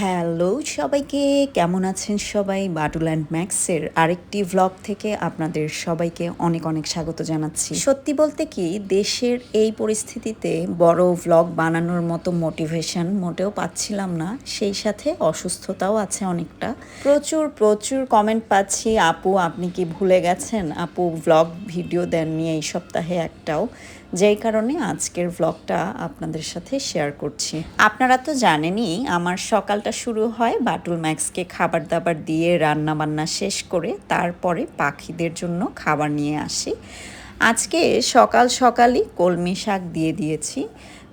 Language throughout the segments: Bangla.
হ্যালো সবাইকে, কেমন আছেন সবাই? বাটুল অ্যান্ড ম্যাক্সের আরেকটি ভ্লগ থেকে আপনাদের সবাইকে অনেক অনেক স্বাগত জানাচ্ছি। সত্যি বলতে কি, দেশের এই পরিস্থিতিতে বড় ভ্লগ বানানোর মতো মোটিভেশন মোটেও পাচ্ছিলাম না। সেই সাথে অসুস্থতাও আছে অনেকটা। প্রচুর প্রচুর কমেন্ট পাচ্ছি। আপু, আপনি কি ভুলে গেছেন? আপু ভ্লগ ভিডিও দেননি এই সপ্তাহে একটাও। যেই কারণে আজকের ব্লগটা আপনাদের সাথে শেয়ার করছি। আপনারা তো জানেনই, আমার সকালটা শুরু হয় বাটুল ম্যাক্সকে খাবার দাবার দিয়ে রান্না বান্না শেষ করে তারপরে পাখিদের জন্য খাবার নিয়ে আসি। আজকে সকাল সকালই কলমি শাক দিয়ে দিয়েছি।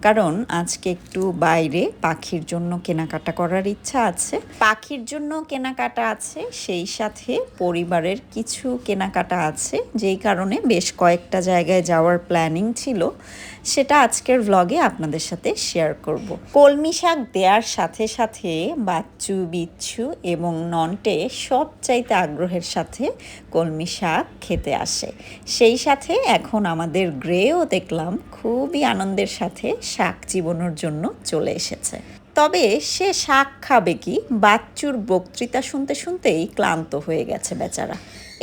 কারণ আজকে একটু বাইরে পাখির জন্য কেনাকাটা করার ইচ্ছা আছে। পাখির জন্য কেনাকাটা আছে, সেই সাথে পরিবারের কিছু কেনাকাটা আছে, যেই কারণে বেশ কয়েকটা জায়গায় যাওয়ার প্ল্যানিং ছিল। সেটা আজকের ভ্লগে আপনাদের সাথে শেয়ার করব। কলমি শাক দেওয়ার সাথে সাথে বাচ্চু, বিচ্ছু এবং ননটে সব চাইতে আগ্রহের সাথে কলমি শাক খেতে আসে। সেই সাথে এখন আমাদের গ্রেও দেখলাম খুবই আনন্দের সাথে শাক জীবনের জন্য চলে এসেছে। তবে সে শাক খাবে কি? বাচ্চুর বক্তৃতা শুনতে শুনতেই ক্লান্ত হয়ে গেছে বেচারা।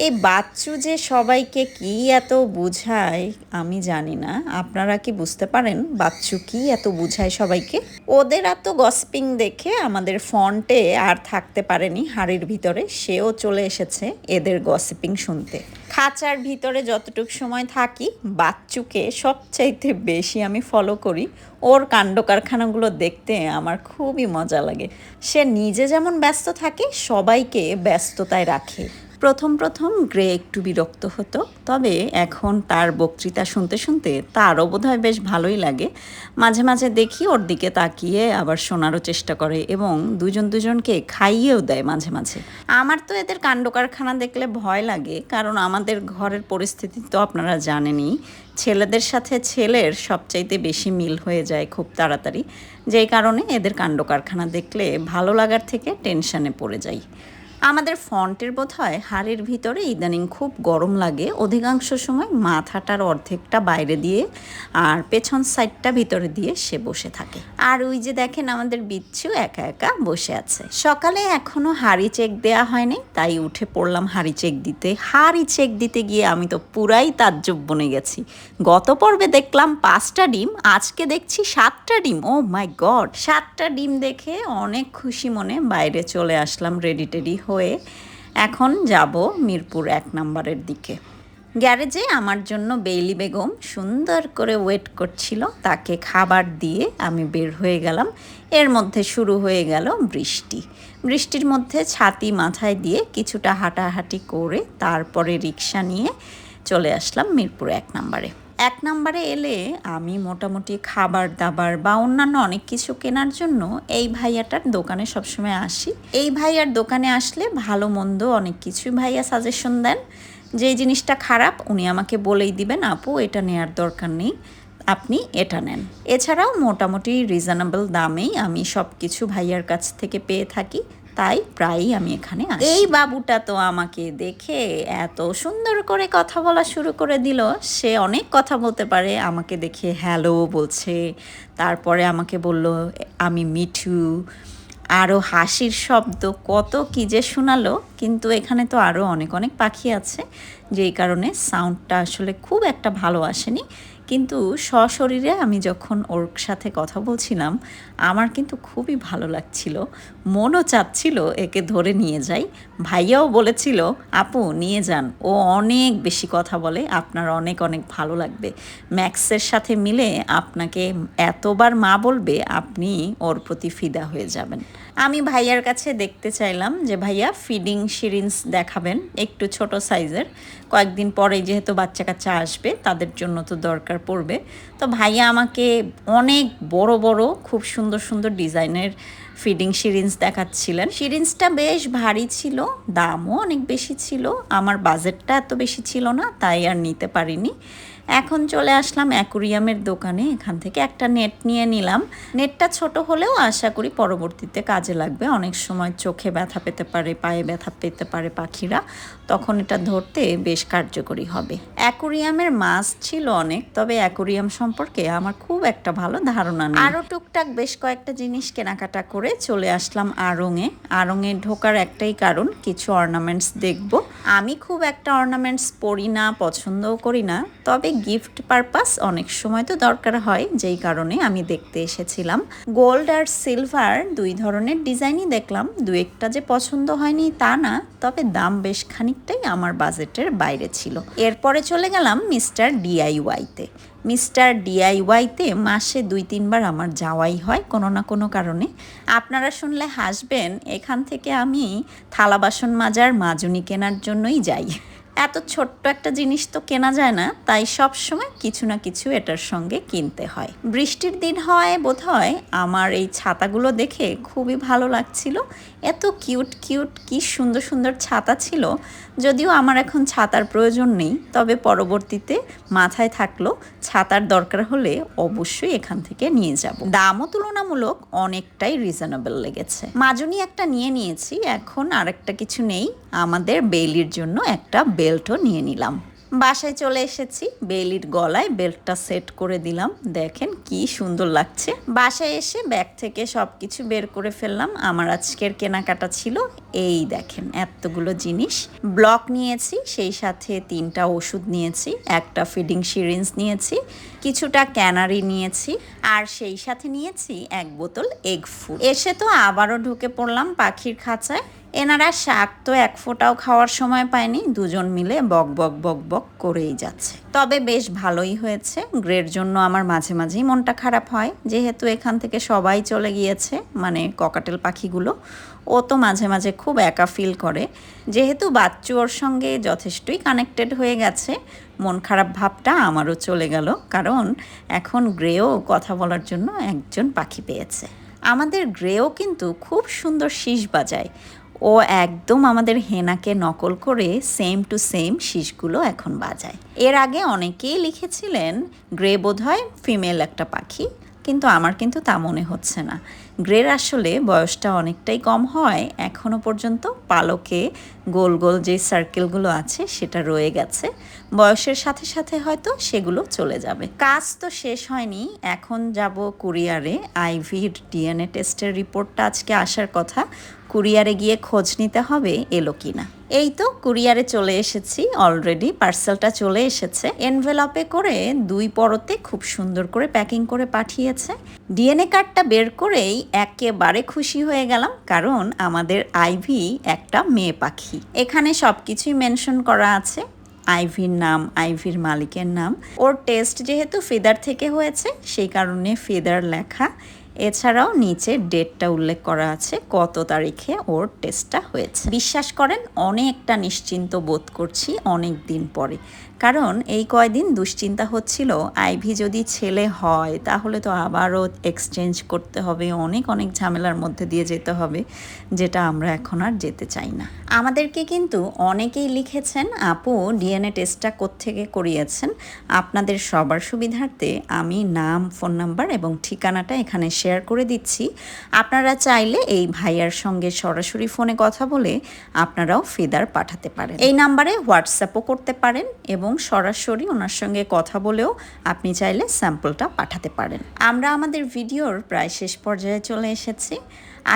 এই বাচ্চু যে সবাইকে কি এত বুঝায়, আমি জানি না। আপনারা কি বুঝতে পারেন বাচ্চু কি এত বুঝায় সবাইকে? ওদের এত গসপিং দেখে আমাদের ফন্টে আর থাকতে পারেনি হাড়ির ভিতরে, সেও চলে এসেছে এদের গসিপিং শুনতে। খাঁচার ভিতরে যতটুকু সময় থাকি, বাচ্চুকে সবচাইতে বেশি আমি ফলো করি। ওর কাণ্ড কারখানাগুলো দেখতে আমার খুবই মজা লাগে। সে নিজে যেমন ব্যস্ত থাকে, সবাইকে ব্যস্ততায় রাখে। প্রথম প্রথম গ্রে একটু বিরক্ত হতো, তবে এখন তার বক্তৃতা শুনতে শুনতে তারও বোধহয় বেশ ভালোই লাগে। মাঝে মাঝে দেখি ওর দিকে তাকিয়ে আবার শোনারও চেষ্টা করে এবং দুজন দুজনকে খাইয়েও দেয় মাঝে মাঝে। আমার তো এদের কাণ্ড কারখানা দেখলে ভয় লাগে, কারণ আমাদের ঘরের পরিস্থিতি তো আপনারা জানেনই। ছেলেদের সাথে ছেলের সবচাইতে বেশি মিল হয়ে যায় খুব তাড়াতাড়ি। যেই কারণে এদের কাণ্ড কারখানা দেখলে ভালো লাগার থেকে টেনশানে পড়ে যাই। আমাদের ফন্টের বোধ হয় হাড়ের ভিতরে ইদানিং খুব গরম লাগে। অধিকাংশ সময় মাথাটার অর্ধেকটা বাইরে দিয়ে আর পেছন সাইডটা ভিতরে দিয়ে সে বসে থাকে। আর ওই যে দেখেন আমাদের বিচ্ছু একা একা বসে আছে। সকালে এখনও হাড়ি চেক দেয়া হয়নি, তাই উঠে পড়লাম হাড়ি চেক দিতে। হাড়ি চেক দিতে গিয়ে আমি তো পুরাই তাজ্জব বনে গেছি। গত পর্বে দেখলাম পাঁচটা ডিম, আজকে দেখছি সাতটা ডিম। ও মাই গড সাতটা ডিম দেখে অনেক খুশি মনে বাইরে চলে আসলাম রেডি টেডি হয়ে এখন যাব মিরপুর এক নম্বরের দিকে। গ্যারেজে আমার জন্য বেইলি বেগম সুন্দর করে ওয়েট করছিল, তাকে খাবার দিয়ে আমি বের হয়ে গেলাম। এর মধ্যে শুরু হয়ে গেল বৃষ্টি। বৃষ্টির মধ্যে ছাতি মাথায় দিয়ে কিছুটা হাঁটাহাঁটি করে তারপরে রিক্সা নিয়ে চলে আসলাম মিরপুর এক নম্বরে। এক নম্বরে এলে আমি মোটামুটি খাবার দাবার বা অন্যান্য অনেক কিছু কেনার জন্য এই ভাইয়াটার দোকানে সবসময় আসি। এই ভাইয়ার দোকানে আসলে ভালো মন্দ অনেক কিছুই ভাইয়া সাজেশন দেন। যে জিনিসটা খারাপ উনি আমাকে বলেই দিবেন, আপু, এটা নেয়ার দরকার নেই, আপনি এটা নেন। এছাড়াও মোটামুটি রিজনেবল দামেই আমি সব কিছু ভাইয়ার কাছ থেকে পেয়ে থাকি। তাই প্রায়ই আমি এখানে এই বাবুটা তো আমাকে দেখে এত সুন্দর করে কথা বলা শুরু করে দিল। সে অনেক কথা বলতে পারে, আমাকে দেখে হ্যালো বলছে। তারপরে আমাকে বলল, আমি মিঠু। আরও হাসির শব্দ কত কী যে শোনালো, কিন্তু এখানে তো আরও অনেক অনেক পাখি আছে, যেই কারণে সাউন্ডটা আসলে খুব একটা ভালো আসেনি। কিন্তু সশরীরে আমি যখন ওর সাথে কথা বলছিলাম, আমার কিন্তু খুবই ভালো লাগছিল। মনও চাচ্ছিল একে ধরে নিয়ে যাই। ভাইয়াও বলেছিল, আপু, নিয়ে যান। ও অনেক বেশি কথা বলে, আপনার অনেক অনেক ভালো লাগবে। ম্যাক্সের সাথে মিলে আপনাকে এতবার মা বলবে, আপনি ওর প্রতি ফিদা হয়ে যাবেন। আমি ভাইয়ার কাছে দেখতে চাইলাম যে, ভাইয়া, ফিডিং সিরিঞ্জ দেখাবেন, একটু ছোট সাইজের। কয়েকদিন পরে যেহেতু বাচ্চা কাচ্চা আসবে, তাদের জন্য তো দরকার পড়বে। তো ভাইয়া আমাকে অনেক বড় বড়, খুব সুন্দর সুন্দর ডিজাইনের ফিডিং সিরিঞ্জ দেখাচ্ছিলেন। সিরিঞ্জটা বেশ ভারী ছিল, দামও অনেক বেশি ছিল। আমার বাজেটটা এত বেশি ছিল না, তাই আর নিতে পারিনি। এখন চলে আসলাম অ্যাকুরিয়ামের দোকানে। এখান থেকে একটা নেট নিয়ে নিলাম। নেটটা ছোট হলেও আশা করি পরবর্তীতে কাজে লাগবে। অনেক সময় চোখে ব্যথা পেতে পারে, পায়ে ব্যথা পেতে পারে পাখিরা। তখন এটা ধরতে বেশ কার্যকরী হবে। অ্যাকুরিয়ামের মাছ ছিল অনেক, তবে অ্যাকুরিয়াম সম্পর্কে আমার খুব একটা ভালো ধারণা নেই। আরও টুকটাক বেশ কয়েকটা জিনিস কেনাকাটা করে চলে আসলাম আড়ংয়ে আড়ংয়ে ঢোকার একটাই কারণ, কিছু অর্নামেন্টস দেখব। আমি খুব একটা অর্নামেন্টস পরি না, পছন্দও করি না, তবে গিফট পারপাস অনেক সময় তো দরকার হয়, যেই কারণে আমি দেখতে এসেছিলাম। গোল্ড আর সিলভার দুই ধরনের ডিজাইনই দেখলাম, দু একটা যে পছন্দ হয়নি তা না, তবে দাম বেশ খানিকটাই আমার বাজেটের বাইরে ছিল। এরপরে চলে গেলাম মিস্টার ডিআইওয়াইতে মিস্টার ডিআইওয়াইতে মাসে দুই, তিনবার আমার যাওয়াই হয় কোনো না কোনো কারণে। আপনারা শুনলে হাসবেন, এখান থেকে আমি থালা বাসন মাজার মাজুনি কেনার জন্যই যাই। এত ছোট্ট একটা জিনিস তো কেনা যায় না, তাই সব সময় কিছু না কিছু এটার সঙ্গে কিনতে হয়। বৃষ্টির দিন হয় বোধ হয় আমার এই ছাতাগুলো দেখে খুবই ভালো লাগছিল। এত কিউট কিউট, কি সুন্দর সুন্দর ছাতা ছিল। যদিও আমার এখন ছাতার প্রয়োজন নেই, তবে পরবর্তীতে মাথায় থাকল ছাতার দরকার হলে অবশ্যই এখান থেকে নিয়ে যাব। দামও তুলনামূলক অনেকটাই রিজনেবল লেগেছে। মাজুনি একটা নিয়ে নিয়েছি, এখন আরেকটা কিছু নেই। আমাদের বেলির জন্য একটা বেল্টও নিয়ে নিলাম। বাসায় চলে এসেছি, বেলির গলায় বেল্টটা সেট করে দিলাম। দেখেন কি সুন্দর লাগছে। বাসায় এসে ব্যাগ থেকে সব কিছু বের করে ফেললাম। আমার আজকের কেনাকাটা ছিল এই দেখেন, এতগুলো জিনিস। ব্লক নিয়েছি, সেই সাথে তিনটা ওষুধ নিয়েছি, একটা ফিডিং সিরিঞ্জ নিয়েছি, কিছুটা ক্যানারি নিয়েছি, আর সেই সাথে নিয়েছি এক বোতল এগ ফুড। এসে তো আবারও ঢুকে পড়লাম পাখির খাঁচায়। এনারা শাক তো এক ফোঁটাও খাওয়ার সময় পায়নি, দুজন মিলে বক বক বক বক করেই যাচ্ছে। তবে বেশ ভালোই হয়েছে। গ্রের জন্য আমার মাঝে মাঝেই মনটা খারাপ হয়। যেহেতু এখান থেকে সবাই চলে গিয়েছে মানে ককাটেল পাখিগুলো, ও তো মাঝে মাঝে খুব একা ফিল করে। যেহেতু বাচ্চু ওর সঙ্গে যথেষ্টই কানেক্টেড হয়ে গেছে, মন খারাপ ভাবটা আমারও চলে গেল। কারণ এখন গ্রেও কথা বলার জন্য একজন পাখি পেয়েছে। আমাদের গ্রেও কিন্তু খুব সুন্দর শীষ বাজায়। ও একদম আমাদের হেনাকে নকল করে সেম টু সেম শীষগুলো এখন বাজায়। এর আগে অনেকেই লিখেছিলেন, গ্রে বোধ হয় ফিমেল একটা পাখি। কিন্তু আমার কিন্তু তা মনে হচ্ছে না। গ্রের আসলে বয়সটা অনেকটাই কম হয় এখনও পর্যন্ত পালকে গোল গোল যে সার্কেলগুলো আছে সেটা রয়ে গেছে। বয়সের সাথে সাথে হয়তো সেগুলো চলে যাবে। কাজ তো শেষ হয়নি, এখন যাব কুরিয়ারে। আইভির ডিএনএ টেস্টের রিপোর্টটা আজকে আসার কথা। কুরিয়ারে গিয়ে খোঁজ নিতে হবে, এলো কিনা? এই তো কুরিয়ারে চলে এসেছি অলরেডি পার্সেলটা চলে এসেছে। এনভেলপে করে দুই পরতে খুব সুন্দর করে প্যাকিং করে পাঠিয়েছে। ডিএনএ কার্ডটা বের করেই একেবারে খুশি হয়ে গেলাম, কারণ আমাদের আইভি একটা মেয়ে পাখি। এখানে সব কিছুই মেনশন করা আছে। আইভির নাম আইভির মালিকের নাম। ওর টেস্ট যেহেতু ফেদার থেকে হয়েছে, সেই কারণে ফেদার লেখা। এছাড়াও নিচে ডেটটা উল্লেখ করা আছে, কত তারিখে ওর টেস্টটা হয়েছে। বিশ্বাস করেন, অনেকটা নিশ্চিন্ত বোধ করছি অনেক দিন পরে। কারণ এই কয়দিন দুশ্চিন্তা হচ্ছিল। আইভি যদি ছেলে হয়, তাহলে তো আবারও এক্সচেঞ্জ করতে হবে, অনেক অনেক ঝামেলার মধ্যে দিয়ে যেতে হবে, যেটা আমরা এখন আর যেতে চাই না। আমাদেরকে কিন্তু অনেকেই লিখেছেন, আপু ডিএনএ টেস্টটা কোত্থেকে করিয়েছেন? আপনাদের সবার সুবিধার্থে আমি নাম ফোন নাম্বার এবং ঠিকানাটা এখানে শেয়ার করে দিচ্ছি। আপনারা চাইলে এই ভাইয়ার সঙ্গে সরাসরি ফোনে কথা বলে আপনারাও ফিদার পাঠাতে পারেন। এই নাম্বারে হোয়াটসঅ্যাপও করতে পারেন এবং সরাসরি ওনার সঙ্গে কথা বলেও আপনি চাইলে স্যাম্পলটা পাঠাতে পারেন। আমরা আমাদের ভিডিওর প্রায় শেষ পর্যায়ে চলে এসেছি।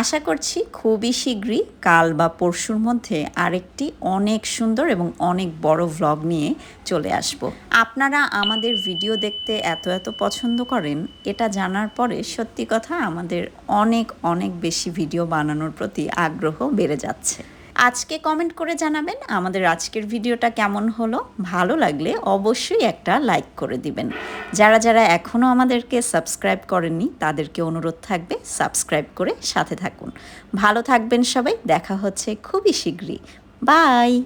আশা করছি খুবই শীঘ্রই কাল বা পরশুর মধ্যে আরেকটি অনেক সুন্দর এবং অনেক বড় ভ্লগ নিয়ে চলে আসব। আপনারা আমাদের ভিডিও দেখতে এত এত পছন্দ করেন, এটা জানার পরে সত্যি কথা আমাদের অনেক অনেক বেশি ভিডিও বানানোর প্রতি আগ্রহ বেড়ে যাচ্ছে। আজকে কমেন্ট করে জানাবেন আমাদের আজকের ভিডিওটা কেমন হলো। ভালো লাগলে অবশ্যই একটা লাইক করে দিবেন। যারা যারা এখনও আমাদেরকে সাবস্ক্রাইব করেননি, তাদেরকে অনুরোধ থাকবে সাবস্ক্রাইব করে সাথে থাকুন। ভালো থাকবেন সবাই, দেখা হচ্ছে খুবই শীঘ্রই। বাই